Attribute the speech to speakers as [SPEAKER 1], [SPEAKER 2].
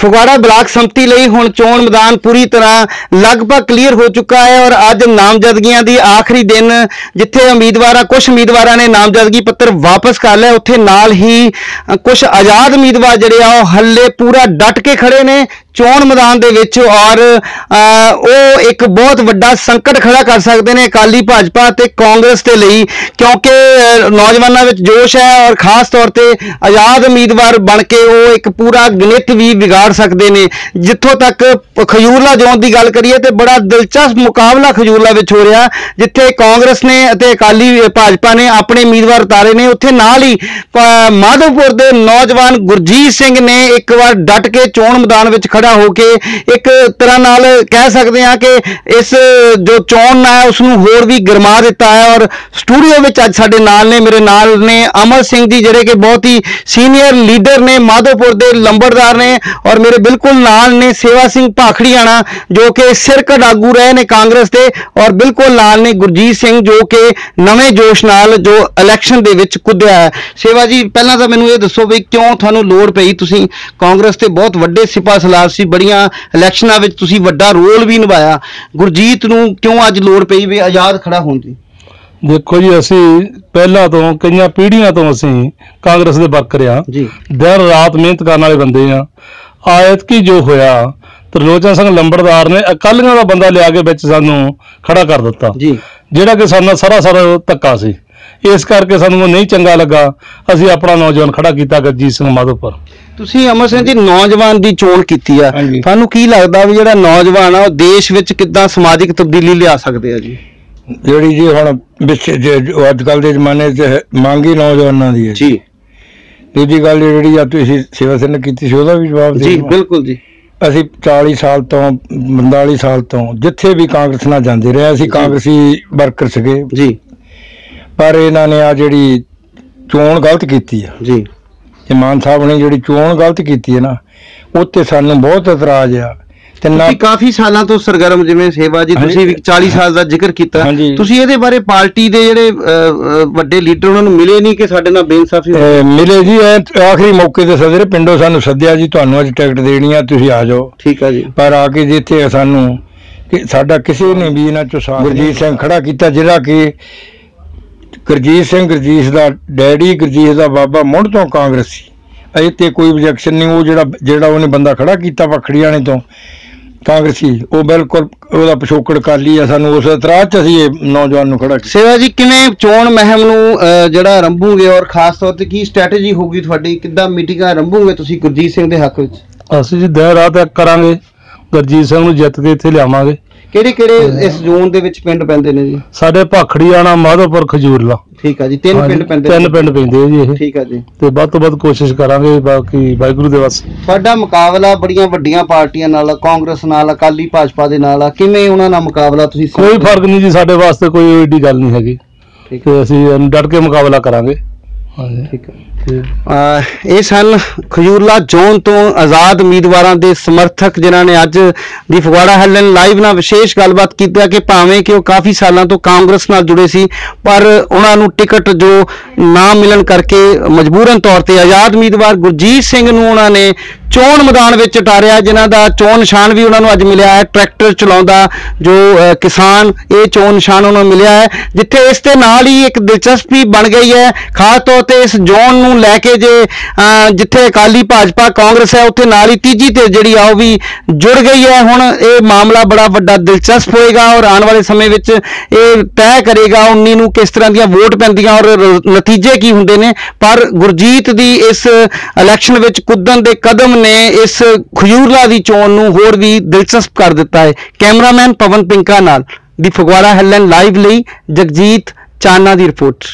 [SPEAKER 1] Phagwara block ਸੰਮਤੀ ਲਈ ਹੁਣ ਚੋਣ ਮੈਦਾਨ ਪੂਰੀ ਤਰ੍ਹਾਂ ਲਗਭਗ ਕਲੀਅਰ ਹੋ ਚੁੱਕਾ ਹੈ ਔਰ ਅੱਜ ਨਾਮਜ਼ਦਗੀਆਂ ਦੀ ਆਖਰੀ ਦਿਨ, ਜਿੱਥੇ ਉਮੀਦਵਾਰਾਂ ਕੁਝ ਉਮੀਦਵਾਰਾਂ ਨੇ ਨਾਮਜ਼ਦਗੀ ਪੱਤਰ ਵਾਪਸ ਕਰ ਲਿਆ। ਉੱਥੇ ਨਾਲ ਹੀ ਕੁਝ ਆਜ਼ਾਦ ਉਮੀਦਵਾਰ ਜਿਹੜੇ ਆ, ਉਹ ਹੱਲੇ ਪੂਰਾ ਡਟ ਕੇ ਖੜੇ ਨੇ। ਚੋਣ ਮੈਦਾਨ ਦੇ ਵਿੱਚ ਔਰ ਉਹ ਇੱਕ ਬਹੁਤ ਵੱਡਾ ਸੰਕਟ ਖੜਾ ਕਰ ਸਕਦੇ ਨੇ ਅਕਾਲੀ ਭਾਜਪਾ ਤੇ ਕਾਂਗਰਸ ਦੇ ਲਈ, ਕਿਉਂਕਿ ਨੌਜਵਾਨਾਂ ਵਿੱਚ ਜੋਸ਼ ਹੈ ਔਰ ਖਾਸ ਤੌਰ ਤੇ ਆਜ਼ਾਦ ਉਮੀਦਵਾਰ ਬਣ ਕੇ ਉਹ ਇੱਕ ਪੂਰਾ ਗਣਿਤ ਵੀ ਵਿਗਾੜ ਸਕਦੇ ਨੇ। ਜਿੱਥੋਂ ਤੱਕ ਖਜੂਰਲਾ ਜ਼ੋਨ ਦੀ ਗੱਲ ਕਰੀਏ ਤੇ ਬੜਾ ਦਿਲਚਸਪ ਮੁਕਾਬਲਾ ਖਜੂਰਲਾ ਵਿੱਚ ਹੋ ਰਿਹਾ, ਜਿੱਥੇ ਕਾਂਗਰਸ ਨੇ ਅਤੇ ਅਕਾਲੀ ਭਾਜਪਾ ਨੇ ਆਪਣੇ ਉਮੀਦਵਾਰ ਉਤਾਰੇ ਨੇ। ਉੱਥੇ ਨਾਲ ਹੀ ਮਾਧੋਪੁਰ ਦੇ ਨੌਜਵਾਨ ਗੁਰਜੀਤ ਸਿੰਘ ਨੇ ਇੱਕ ਵਾਰ ਡਟ ਕੇ ਚੋਣ ਮੈਦਾਨ ਵਿੱਚ ਖੜਾ ਹੋ ਕੇ ਇੱਕ ਤਰ੍ਹਾਂ ਨਾਲ ਕਹਿ ਸਕਦੇ ਹਾਂ ਕਿ ਇਸ ਜੋ ਚੋਣ ਹੈ ਉਸ ਨੂੰ ਹੋਰ ਵੀ ਗਰਮਾ ਦਿੱਤਾ ਹੈ ਔਰ ਸਟੂਡੀਓ ਵਿੱਚ ਅੱਜ ਸਾਡੇ ਨਾਲ ਨੇ, ਮੇਰੇ ਨਾਲ ਨੇ ਅਮਰ ਸਿੰਘ ਜੀ, ਜਿਹੜੇ ਕਿ ਬਹੁਤ ਹੀ ਸੀਨੀਅਰ ਲੀਡਰ ਨੇ, ਮਾਧੋਪੁਰ ਦੇ ਲੰਬੜਦਾਰ ਨੇ ਔਰ ਮੇਰੇ ਬਿਲਕੁਲ ਨਾਲ ਨੇ ਸੇਵਾ ਸਿੰਘ ਭਾਖੜੀਆਣਾ, ਜੋ ਕਿ ਸਿਰਕੜ ਆਗੂ ਰਹੇ ਨੇ ਕਾਂਗਰਸ ਦੇ ਔਰ ਬਿਲਕੁਲ ਨਾਲ ਨੇ ਗੁਰਜੀਤ ਸਿੰਘ, ਜੋ ਕਿ ਨਵੇਂ ਜੋਸ਼ ਨਾਲ ਜੋ ਇਲੈਕਸ਼ਨ ਦੇ ਵਿੱਚ ਕੁੱਦਿਆ ਹੈ। ਸੇਵਾ ਜੀ, ਪਹਿਲਾਂ ਤਾਂ ਮੈਨੂੰ ਇਹ ਦੱਸੋ ਵੀ ਕਿਉਂ ਤੁਹਾਨੂੰ ਲੋੜ ਪਈ? ਤੁਸੀਂ ਕਾਂਗਰਸ ਤੇ ਬਹੁਤ ਵੱਡੇ ਸਿਪਾ ਸਲਾਰ ਸੀ ਬੜੀਆਂ ਇਲੈਕਸ਼ਨਾਂ ਵਿੱਚ ਤੁਸੀਂ ਵੱਡਾ ਰੋਲ ਵੀ ਨਿਭਾਇਆ। ਗੁਰਜੀਤ ਨੂੰ ਕਿਉਂ ਅੱਜ ਲੋੜ ਪਈ ਵੀ ਆਜ਼ਾਦ ਖੜਾ ਹੋਣ ਦੀ?
[SPEAKER 2] ਦੇਖੋ ਜੀ ਅਸੀਂ ਪਹਿਲਾਂ ਤੋਂ ਕਈਆਂ ਪੀੜ੍ਹੀਆਂ ਤੋਂ ਅਸੀਂ ਕਾਂਗਰਸ ਦੇ ਵਰਕਰ ਆ
[SPEAKER 1] ਜੀ।
[SPEAKER 2] ਦਿਨ ਰਾਤ ਮਿਹਨਤ ਕਰਨ ਵਾਲੇ ਬੰਦੇ ਆ ਆਇਤ ਕੀ ਜੋ ਹੋਇਆ ਤਰਲੋਚਨ ਸਿੰਘ ਲੰਬੜਦਾਰ ਨੇ ਅਕਾਲੀਆਂ ਦਾ ਬੰਦਾ ਲਿਆ ਕੇ ਵਿੱਚ ਸਾਨੂੰ ਖੜਾ ਕਰ ਦਿੱਤਾ।
[SPEAKER 1] ਜੀ।
[SPEAKER 2] ਜਿਹੜਾ ਕਿ ਸਾਨੂੰ ਸਰਾਸਰ ਧੱਕਾ ਸੀ। ਇਸ ਕਰਕੇ ਸਾਨੂੰ ਉਹ ਨਹੀਂ ਚੰਗਾ ਲੱਗਾ। ਅਸੀਂ ਆਪਣਾ ਨੌਜਵਾਨ ਖੜਾ ਕੀਤਾ ਗੁਰਜੀਤ ਸਿੰਘ ਮਾਧੋਪੁਰ।
[SPEAKER 1] ਤੁਸੀਂ ਅਮਰ ਸਿੰਘ ਜੀ ਨੌਜਵਾਨ ਦੀ ਚੋਣ ਕੀਤੀ ਆ।
[SPEAKER 2] ਹਾਂਜੀ।
[SPEAKER 1] ਤੁਹਾਨੂੰ ਕੀ ਲੱਗਦਾ ਵੀ ਜਿਹੜਾ ਨੌਜਵਾਨ ਆ ਉਹ ਦੇਸ਼ ਵਿੱਚ ਕਿੱਦਾਂ ਸਮਾਜਿਕ ਤਬਦੀਲੀ ਲਿਆ ਸਕਦੇ ਆ ਜੀ?
[SPEAKER 3] ਜਿਹੜੀ ਜੀ ਹੁਣ ਵਿੱਚ ਜੋ ਅੱਜ ਕੱਲ ਦੇ ਜ਼ਮਾਨੇ 'ਚ ਮੰਗ ਹੀ ਨੌਜਵਾਨਾਂ ਦੀ ਹੈ।
[SPEAKER 1] ਜੀ।
[SPEAKER 3] ਦੂਜੀ ਗੱਲ ਜਿਹੜੀ ਆ ਤੁਸੀਂ ਸੇਵਾ ਸਿੰਘ ਨੇ ਕੀਤੀ ਸੀ ਉਹਦਾ ਵੀ ਜਵਾਬ ਦੇ
[SPEAKER 1] ਜੀ। ਬਿਲਕੁਲ ਜੀ।
[SPEAKER 3] ਅਸੀਂ 40 ਸਾਲ ਤੋਂ 45 ਸਾਲ ਤੋਂ ਜਿੱਥੇ ਵੀ ਕਾਂਗਰਸ ਨਾਲ ਜਾਂਦੇ ਰਹੇ ਅਸੀਂ। ਕਾਂਗਰਸੀ ਵਰਕਰ ਸੀਗੇ।
[SPEAKER 1] ਜੀ।
[SPEAKER 3] ਪਰ ਇਹਨਾਂ ਨੇ ਆ ਜਿਹੜੀ ਚੋਣ ਗਲਤ ਕੀਤੀ ਆ।
[SPEAKER 1] ਜੀ।
[SPEAKER 3] ਤੇ ਮਾਨ ਸਾਹਿਬ ਨੇ ਜਿਹੜੀ ਚੋਣ ਗਲਤ ਕੀਤੀ ਹੈ ਨਾ ਉੱਤੇ ਸਾਨੂੰ ਬਹੁਤ ਇਤਰਾਜ਼ ਆ ਤੇ ਨਾ
[SPEAKER 1] ਤੁਸੀਂ ਕਾਫੀ ਸਾਲਾਂ ਤੋਂ ਸਰਗਰਮ ਜਿਵੇਂ ਸੇਵਾ ਜੀ ਤੁਸੀਂ ਵੀ 40 ਸਾਲ ਦਾ ਜ਼ਿਕਰ ਕੀਤਾ।
[SPEAKER 3] ਹਾਂਜੀ।
[SPEAKER 1] ਤੁਸੀਂ ਇਹਦੇ ਬਾਰੇ ਪਾਰਟੀ ਦੇ ਜਿਹੜੇ ਵੱਡੇ ਲੀਡਰ ਉਹਨਾਂ ਨੂੰ ਮਿਲੇ ਨਹੀਂ ਕਿ ਸਾਡੇ ਨਾਲ ਬੇਇਨਸਾਫੀ ਹੋਈ?
[SPEAKER 3] ਅਹ ਮਿਲੇ ਜੀ ਇਹ ਆਖਰੀ ਮੌਕੇ ਤੇ ਸਦਰੇ ਪਿੰਡੋਂ ਸਾਨੂੰ ਸੱਦਿਆ ਜੀ ਤੁਹਾਨੂੰ ਅੱਜ ਟਿਕਟ ਦੇਣੀ ਆ ਤੁਸੀਂ ਆ ਜਾਓ।
[SPEAKER 1] ਠੀਕ ਆ ਜੀ।
[SPEAKER 3] ਪਰ ਆ ਕੇ ਜਿੱਥੇ ਸਾਨੂੰ ਕਿ ਸਾਡਾ ਕਿਸੇ ਨੇ ਵੀ ਇਹਨਾਂ ਚੋਂ ਸਾਥ ਗੁਰਜੀਤ ਸਿੰਘ। ਖੜਾ ਕੀਤਾ ਜਿਹੜਾ ਕਿ ਗੁਰਜੀਤ ਸਿੰਘ ਗੁਰਜੀਤ ਦਾ ਡੈਡੀ ਗੁਰਜੀਤ ਦਾ ਬਾਬਾ ਮੁੱਢ ਤੋਂ ਕਾਂਗਰਸੀ। ਅਜੇ ਤੇ ਕੋਈ objection ਨਹੀਂ ਉਹ ਜਿਹੜਾ ਜਿਹੜਾ ਉਹਨੇ ਬੰਦਾ ਖੜਾ ਕੀਤਾ ਪਖੜੀਆਂ ਨੇ ਤੋਂ ਕਾਂਗਰਸੀ ਉਹ ਬਿਲਕੁਲ ਉਹਦਾ ਪਿਛੋਕੜ ਕਰ ਲਈ ਆ ਸਾਨੂੰ ਉਸ ਇਤਰਾਜ਼ ਚ ਅਸੀਂ ਇਹ ਨੌਜਵਾਨ ਨੂੰ ਖੜਾ ਕੀਤਾ।
[SPEAKER 1] ਸੇਵਾ ਜੀ ਕਿਵੇਂ ਚੋਣ ਮਹਿਮ ਨੂੰ ਜਿਹੜਾ ਆਰੰਭੋਗੇ ਔਰ ਖਾਸ ਤੌਰ ਤੇ ਕੀ ਸਟ੍ਰੈਟਜੀ ਹੋਊਗੀ ਤੁਹਾਡੀ ਕਿੱਦਾਂ ਮੀਟਿੰਗਾਂ ਆਰੰਭੋਗੇ ਤੁਸੀਂ ਗੁਰਜੀਤ ਸਿੰਘ ਦੇ ਹੱਕ ਵਿੱਚ?
[SPEAKER 2] ਅਸੀਂ ਜੀ ਦਿਨ ਰਾਤ ਇੱਕ ਕਰਾਂਗੇ ਗੁਰਜੀਤ ਸਿੰਘ ਨੂੰ ਜਿੱਤ ਕੇ ਇੱਥੇ ਲਿਆਵਾਂਗੇ।
[SPEAKER 1] ਕਿਹੜੇ ਕਿਹੜੇ ਇਸ ਜ਼ੋਨ ਦੇ ਵਿੱਚ ਪਿੰਡ ਪੈਂਦੇ ਨੇ ਜੀ?
[SPEAKER 2] ਸਾਡੇ ਭਾਖੜੀਆਣਾ ਮਾਧੋਪੁਰ ਖਜੂਰਲਾ।
[SPEAKER 1] ਠੀਕ ਆ ਜੀ ਤਿੰਨ
[SPEAKER 2] ਹਾਂਜੀ,
[SPEAKER 1] ਪਿੰਡ ਪੈਂਦੇ
[SPEAKER 2] ਤਿੰਨ। ਪਿੰਡ ਪੈਂਦੇ ਆ ਜੀ ਇਹ।
[SPEAKER 1] ਠੀਕ ਆ ਜੀ।
[SPEAKER 2] ਤੇ ਵੱਧ ਤੋਂ ਵੱਧ ਕੋਸ਼ਿਸ਼ ਕਰਾਂਗੇ ਬਾਕੀ ਵਾਹਿਗੁਰੂ ਦੇ ਵਸ
[SPEAKER 1] ਤੁਹਾਡਾ ਮੁਕਾਬਲਾ ਬੜੀਆਂ ਵੱਡੀਆਂ ਪਾਰਟੀਆਂ ਨਾਲ ਆ, ਕਾਂਗਰਸ ਨਾਲ ਅਕਾਲੀ ਭਾਜਪਾ ਦੇ ਨਾਲ ਆ। ਕਿਵੇਂ ਉਹਨਾਂ ਨਾਲ ਮੁਕਾਬਲਾ ਤੁਸੀਂ
[SPEAKER 2] ਕੋਈ ਫ਼ਰਕ ਨਹੀਂ ਜੀ ਸਾਡੇ ਵਾਸਤੇ ਕੋਈ ਏਡੀ ਗੱਲ ਨਹੀਂ ਹੈਗੀ।
[SPEAKER 1] ਠੀਕ
[SPEAKER 2] ਤੇ ਅਸੀਂ ਡਟ ਕੇ ਮੁਕਾਬਲਾ ਕਰਾਂਗੇ। ਹਾਂਜੀ।
[SPEAKER 1] ਠੀਕ ਅਹ ਇਹ ਸਨ ਖਜੂਰਲਾ ਜ਼ੋਨ ਤੋਂ ਆਜ਼ਾਦ ਉਮੀਦਵਾਰਾਂ ਦੇ ਸਮਰਥਕ ਜਿਨ੍ਹਾਂ ਨੇ ਅੱਜ ਦੀ ਫਗਵਾੜਾ ਹੈਲਨ ਲਾਈਵ ਨਾਲ ਵਿਸ਼ੇਸ਼ ਗੱਲਬਾਤ ਕੀਤੀ ਹੈ ਕਿ ਭਾਵੇਂ ਕਿ ਉਹ ਕਾਫੀ ਸਾਲਾਂ ਤੋਂ ਕਾਂਗਰਸ ਨਾਲ ਜੁੜੇ ਸੀ ਪਰ ਉਹਨਾਂ ਨੂੰ ਟਿਕਟ ਜੋ ਨਾ ਮਿਲਣ ਕਰਕੇ ਮਜਬੂਰਨ ਤੌਰ ਤੇ ਆਜ਼ਾਦ ਉਮੀਦਵਾਰ ਗੁਰਜੀਤ ਸਿੰਘ ਨੂੰ ਉਹਨਾਂ ਨੇ ਚੋਣ ਮੈਦਾਨ ਵਿੱਚ ਉਤਾਰਿਆ ਜਿਨ੍ਹਾਂ ਦਾ ਚੋਣ ਨਿਸ਼ਾਨ ਵੀ ਉਹਨਾਂ ਨੂੰ ਅੱਜ ਮਿਲਿਆ ਹੈ। ਟਰੈਕਟਰ ਚਲਾਉਂਦਾ ਜੋ ਕਿਸਾਨ ਇਹ ਚੋਣ ਨਿਸ਼ਾਨ ਉਹਨਾਂ ਨੂੰ ਮਿਲਿਆ ਹੈ ਜਿੱਥੇ ਇਸ ਦੇ ਨਾਲ ਹੀ ਇੱਕ ਦਿਲਚਸਪੀ ਬਣ ਗਈ ਹੈ। ਖਾਸ ਤੌਰ ਤੇ ਇਸ ਜ਼ੋਨ ਨੂੰ ਲੈ ਕੇ ਜੇ ਜਿੱਥੇ ਅਕਾਲੀ ਭਾਜਪਾ ਕਾਂਗਰਸ ਹੈ, ਉੱਥੇ ਨਾਲ ਹੀ ਤੀਜੀ ਤੇ ਜਿਹੜੀ ਆ ਉਹ ਵੀ ਜੁੜ ਗਈ ਹੈ। ਹੁਣ ਇਹ ਮਾਮਲਾ ਬੜਾ ਵੱਡਾ ਦਿਲਚਸਪ ਹੋਏਗਾ ਔਰ ਆਉਣ ਵਾਲੇ ਸਮੇਂ ਵਿੱਚ ਇਹ ਤੈਅ ਕਰੇਗਾ 19 ਨੂੰ ਕਿਸ ਤਰ੍ਹਾਂ ਦੀਆਂ ਵੋਟ ਪੈਂਦੀਆਂ ਔਰ ਨਤੀਜੇ ਕੀ ਹੁੰਦੇ ਨੇ। ਪਰ ਗੁਰਜੀਤ ਦੀ ਇਸ ਇਲੈਕਸ਼ਨ ਵਿੱਚ ਕੁੱਦਣ ਦੇ ਕਦਮ ਨੇ ਇਸ ਖਜੂਰਲਾ ਦੀ ਚੋਣ ਨੂੰ ਹੋਰ ਵੀ ਦਿਲਚਸਪ ਕਰ ਦਿੱਤਾ ਹੈ। ਕੈਮਰਾਮੈਨ ਪਵਨ ਪਿੰਕਾ ਨਾਲ ਦੀ ਫਗਵਾੜਾ ਹੈਲਨ ਲਾਈਵ ਲਈ ਜਗਜੀਤ ਚਾਨਾ ਦੀ ਰਿਪੋਰਟ।